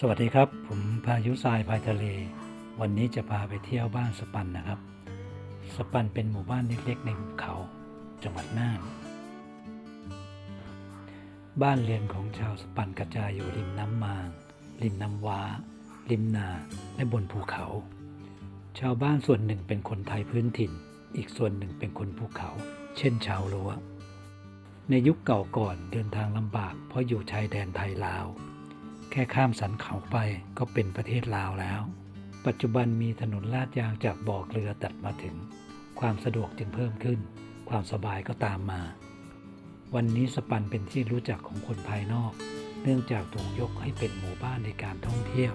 สวัสดีครับ ผมพายุทรายพายทะเล วันนี้จะพาไปเที่ยวบ้านสปันนะครับ สปันเป็นหมู่บ้านเล็กๆในหุบเขาจังหวัดน่าน บ้านเรือนของชาวสปันกระจายอยู่ริมน้ำมาง ริมน้ำว้า ริมนาและบนภูเขา ชาวบ้านส่วนหนึ่งเป็นคนไทยพื้นถิ่น อีกส่วนหนึ่งเป็นคนภูเขา เช่นชาวลัวในยุคเก่าก่อนเดินทางลำบากเพราะอยู่ชายแดนไทยลาว แค่ข้ามสันเขาไปก็เป็นประเทศลาวแล้ว ปัจจุบันมีถนนลาดยางจากบ่อเกลือตัดมาถึง ความสะดวกจึงเพิ่มขึ้น ความสบายก็ตามมา วันนี้สปันเป็นที่รู้จักของคนภายนอก เนื่องจากถูกยกให้เป็นหมู่บ้านในการท่องเที่ยว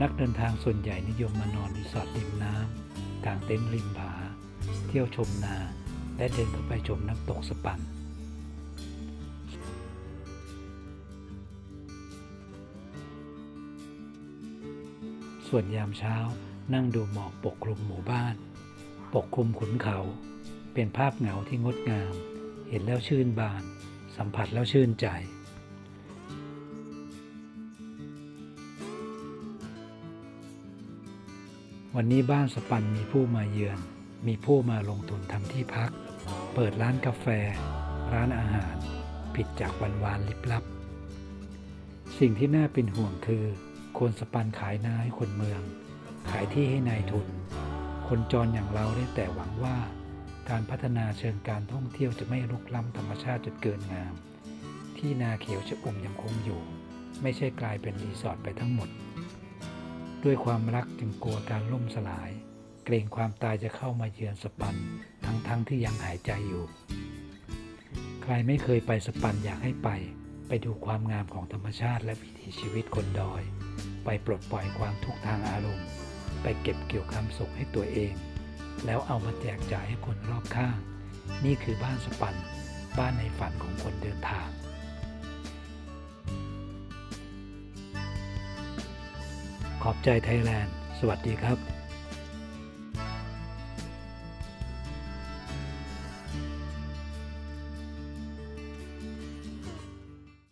นักเดินทางส่วนใหญ่นิยมมานอนรีสอร์ทริมน้ำกางเต็นท์ริมผา เที่ยวชมนา และเดินเข้าไปชมน้ำตกสปัน ส่วนยามเช้านั่งดูหมอกปกคลุมหมู่บ้าน ปกคลุมขุนเขา เป็นภาพเหงาที่งดงาม เห็นแล้วชื่นบาน สัมผัสแล้วชื่นใจวันนี้บ้านสปันมีผู้มาเยือน มีผู้มาลงทุนทำที่พัก เปิดร้านกาแฟ ร้านอาหาร ผิดจากวันวานลิบลับ สิ่งที่น่าเป็นห่วงคือ คนสปันขายนาให้คนเมือง ขายที่ให้นายทุน คนจรอย่างเราได้แต่หวังว่า การพัฒนาเชิงการท่องเที่ยวจะไม่ลุกล้ำธรรมชาติจนเกินงาม ที่นาเขียวชะอุ่มยังคงอยู่ ไม่ใช่กลายเป็นรีสอร์ทไปทั้งหมด ด้วยความรักจึงกลัวการล่มสลาย เกรงความตายจะเข้ามาเยือนสปันทั้งๆทที่ยังหายใจอยู่ ใครไม่เคยไปสปันอยากให้ไปไปดูความงามของธรรมชาติและวิถีชีวิตคนดอย ไปปลดปล่อยความทุกข์ทางอารมณ์ ไปเก็บเกี่ยวความสุขให้ตัวเอง แล้วเอามาแจกจ่ายให้คนรอบข้าง นี่คือบ้านสปัน บ้านในฝันของคนเดินทางขอบใจไทยแลนด์ สวัสดีครับ